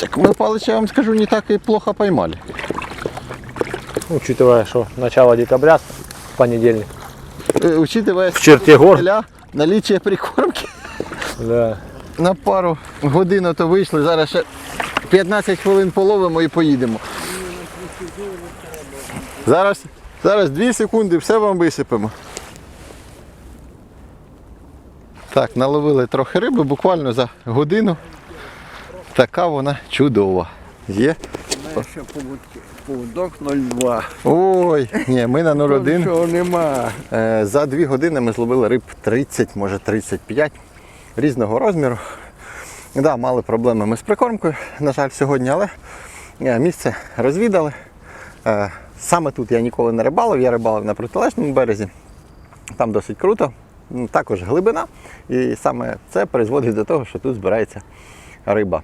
Так мы, Палыч, я вам скажу, не так и плохо поймали. Учитывая, что начало декабря, понедельник. Э, Учитывая В черте гор. ля, наличие прикормки Да. на пару годин то вийшли, зараз ще 15 хвилин половимо і поїдемо. Зараз, зараз 2 секунди, все вам висипемо. Так, наловили трохи риби, буквально за годину. Така вона чудова. Є. Ще поводок 0,2. Ой, ні, ми на 0,1. Нічого нема. Е, За дві години ми зловили риб 30, може 35 різного розміру. Да, мали проблеми ми з прикормкою, на жаль, сьогодні, але е, місце розвідали. Е, Саме тут я ніколи не рибалив, я рибалив на протилежному березі. Там досить круто, також глибина. І саме це призводить до того, що тут збирається риба.